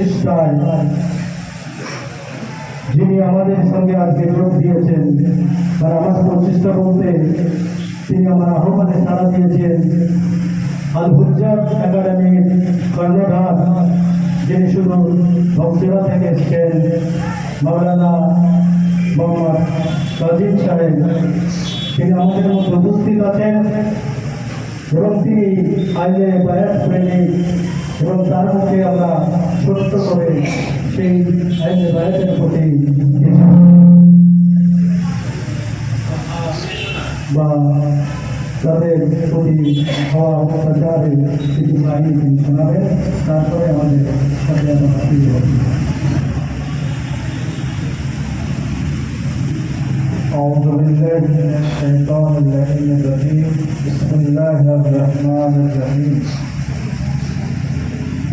প্রচেষ্টায় যিনি আমাদের সঙ্গে আজকে যোগ দিয়েছেন, তার আমার প্রচেষ্টা বলতে তিনি আমার আহ্বানে সাড়া দিয়েছেন। আল একাডেমির কর্ণধার, যিনি শুধু ভক্তেরা থেকে এসছেন, মাওলানা মোহাম্মদ কাজিম সাহেব, তিনি আমাদের মধ্যে উপস্থিত আছেন এবং তিনি আইনে বায়াত প্রেমী এবং তার মুখে আমরা ছোট্ট করে সেই আইনে বায়াতের প্রতি বা তাদের প্রতি হওয়া অত্যাচারের কিছু কাহিনী তিনি শোনাবেন তারপরে আমাদের সাথে আমরা হাজির হব। أعوذ بالله من الشيطان اللعين الرجيم بسم الله الرحمن الرحيم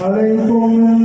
عليكم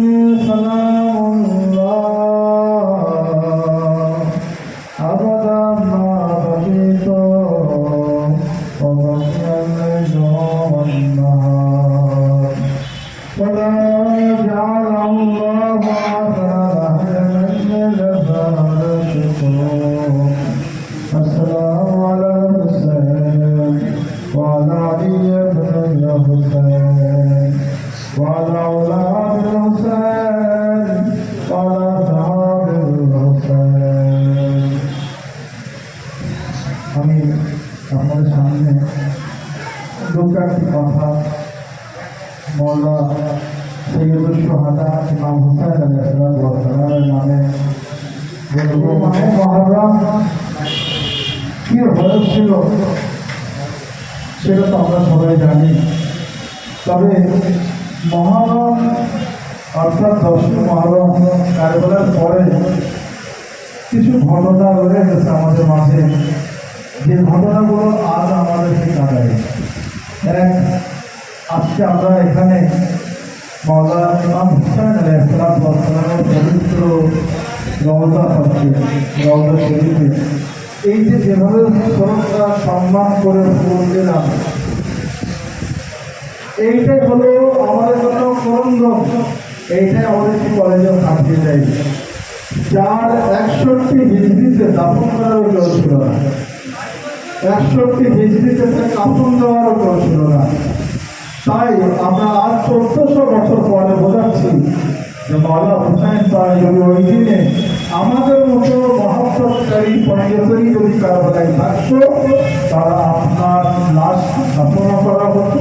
মহরম কি হয়েছিল সেটা তো আমরা সবাই জানি। তবে মহরম অর্থাৎ দশই মহরম কারবালার পরে কিছু ঘটনা রয়ে গেছে আমাদের মাঝে। যে ঘটনাগুলো আজ আমাদেরকে কাটায় এক, আজকে আমরা এখানে মৌলা ইমাম হুসাইন আলাইহিসসালাম ওয়া পবিত্র রওজা হচ্ছে রওজা শরীফে। এই যেভাবে শ্রদ্ধা সম্মান করে ফুল দিলাম, এইটাই হলো আমাদের জন্য করন্দম। এইটাই আমাদের কলেজে থাকতে চাই যার একষট্টি হিজড়িতে দাফন করারও কেউ ছিল না। একষট্টি হিজড়িতে কাপন দেওয়ারও কেউ ছিল না। তাই আমরা আজ চোদ্দশো বছর পরে বোঝাচ্ছি আমাদের মতো মহাত্মকারী পঞ্চকারী যদি কারবালায় থাকতো, তারা আপনার লাশ দাফন করা হতো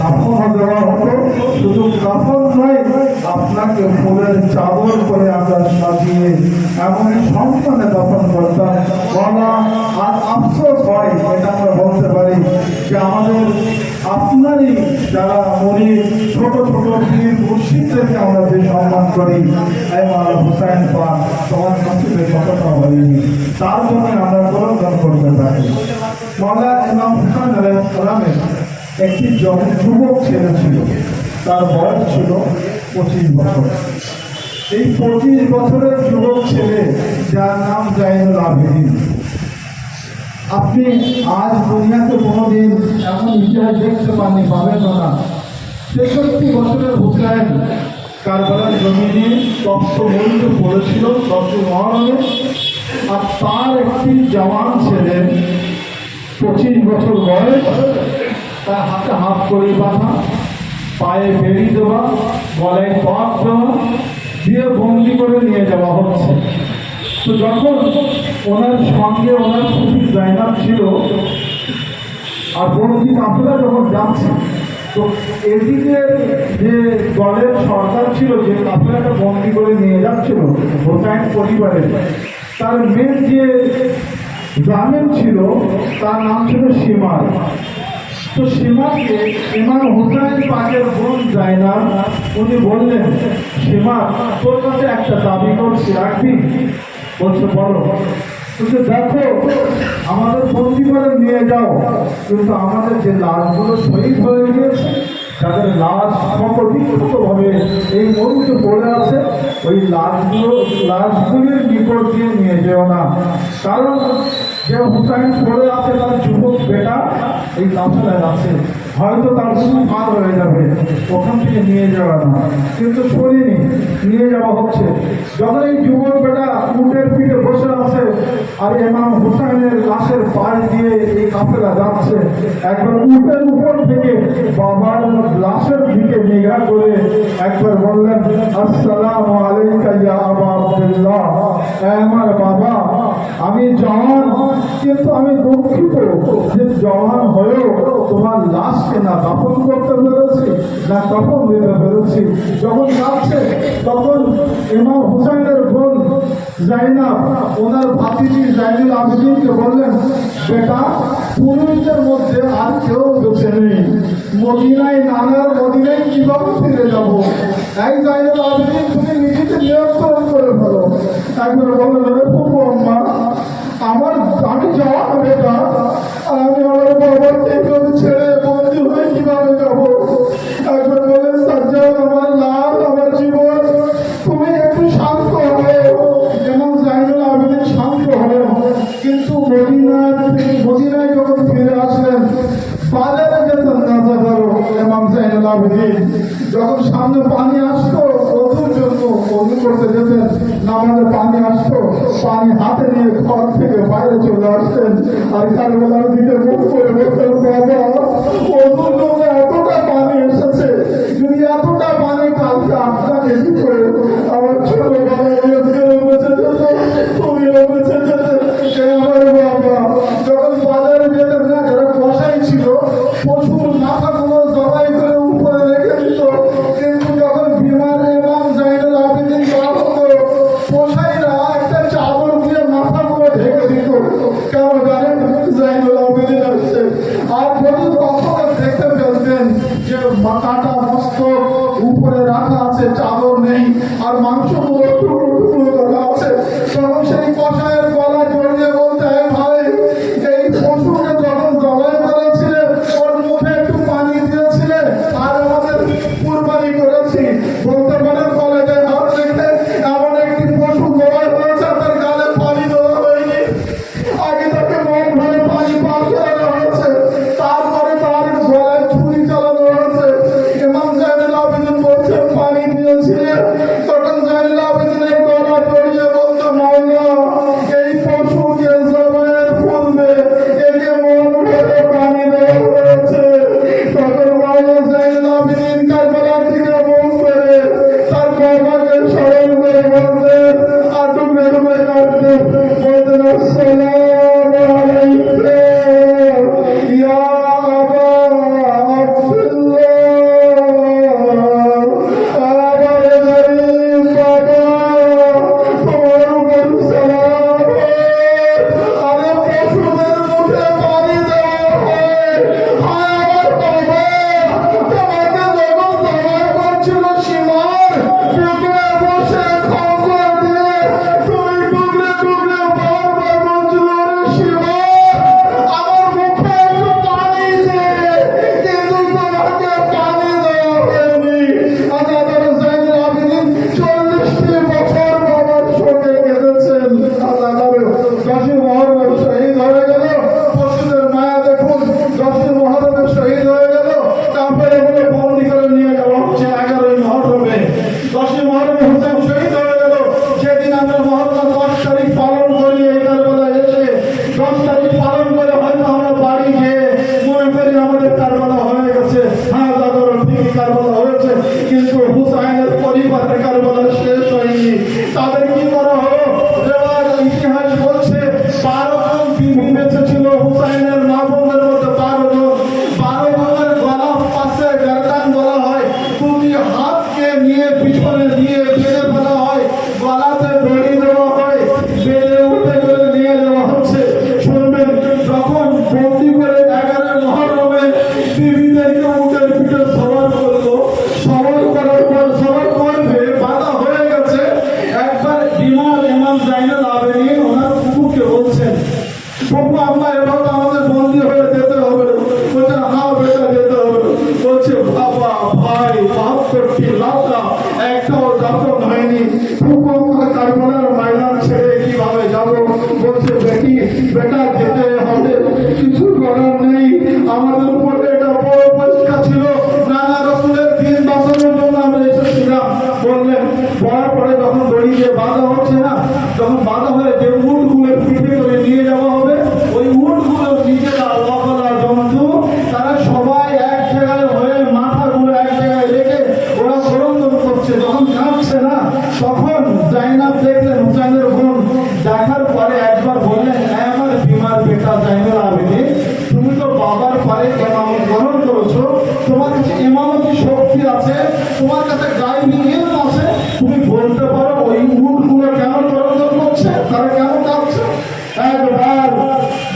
দাফন দেওয়া হতো। শুধু দাফন নয়, আপনাকে ফুলের চাদর করে আমরা সাজিয়ে এমন সন্তানে দাফন করতাম। বলা আর আফসোস হয়, এটা আমরা বলতে পারি যে আমাদের আপনারই যারা মনি ছোট ছোট বীর মুর্শিদদেরকে আমরা যে সম্মান করি, এই মালা হুসাইন পান তোমার নসিবে কতটা হয়নি তার জন্য আমরা প্রয়োজন করতে পারি মালা ইমাম হুসাইন আলাইসালামের একটি যুবক ছেলে ছিল, তার বয়স ছিল পঁচিশ বছর। এই পঁচিশ বছরের যুবক ছেলে, যার নাম জাইনুল আবেদিন। আপনি আজ দুনিয়াতে কোনোদিন এমন ইতিহাস দেখতে পাননি, পাবেন না তেষট্টি বছরের হুসাইন কারবালার জমিনে তপ্ত মূল্য পড়েছিল দশ মহরমে আর তার একটি জওয়ান ছেলে, পঁচিশ বছর বয়স, তার হাতে হাত করে বাঁধা পায়ে বেরি দেওয়া, গলায় টপ দেওয়া দিয়ে বন্দি করে নিয়ে যাওয়া হচ্ছে। তো যখন ওনার সঙ্গে ওনার খুবই জায়গা ছিল, আর বন্দি কাফেলা যখন যাচ্ছে তো এদিকে যে দলের সরকার ছিল, যে কাফেলাটা বন্দি করে নিয়ে যাচ্ছিল, হোসাইন পরিবারের, তার মেন যে জামিন ছিল, তার নাম ছিল সীমার। তো সীমাকে, ইমাম হুসাইন পাকের বোন জায়না, উনি বললেন, সীমা, তোর কাছে একটা দাবি করছি, রাখবি। বলছে, বলো। বলছে, দেখো, আমাদের বন্দি করে নিয়ে যাও। কিন্তু আমাদের যে লাশগুলো শহীদ হয়ে গিয়েছে তাদের লাশ ভাবে এই মরুতে পড়ে আছে, ওই লাশগুলো, লাশগুলির নিকট দিয়ে নিয়ে যেও না। কারণ যে হুসাইন পড়ে আছে, তার যুবক বেটা এই কাফেলায় আছে। হয়তো তার পার হয়ে যাবে। ওখান থেকে নিয়ে যাওয়া না। কিন্তু শরীরই নিয়ে যাওয়া হচ্ছে। যখন এই যুবক বেটা উটের পিঠে বসে আছে, আর ইমাম হুসাইনের লাশের পাশ দিয়ে এই কাফেলা যাচ্ছে, একবার উটের উপর থেকে বাবার লাশের দিকে নিগাহ করে একবার বললেন, আসসালাম আলাইকা ইয়া আবা আব্দুল্লাহ। আমার বাবা, আমি জওয়ান, কিন্তু আমি দুঃখিত যে জওয়ান হয়েও তোমার লাশকে না দাফন করতে পেরেছি, না কখন দিতে পেরেছি। যখন যাচ্ছে, তখন ইমাম হুসাইনের বোন জাইনাব, ওনার ভাতিজি জাইনুল আবেদিনকে বললেন, বেটা, পুরুষদের মধ্যে আর কেউ বেঁচে নেই। মদিনায় নানার মদিনায় কীভাবে ফিরে যাব? এই জাইনুল আবেদিন, তুমি নিজেকে নিয়ন্ত্রণ করে ফেলো। একবার বললেন ফুপু আম্মা, আমার আমি যাওয়া বেটা। আমি যখন সামনে পানি আসতো, অধুর জন্য অধু করতে যেতেন। নামাজে পানি আসতো, পানি হাতে নিয়ে ঘর থেকে বাইরে চলে আসতেন। আর কারবেলার দিকে মুখ করে বলতেন বাবা, অধুর জন্য এতটা পানি এসেছে। যদি এতটা পানি কালকে আপনাকে কি আমার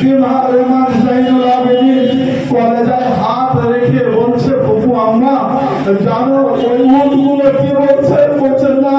ইমার রহমান সাইদুল আবেদিন কলেজায় হাত রেখে বলছে ফুপু আম্মা জানো ওই উঠগুলো কি বলছে বলছে না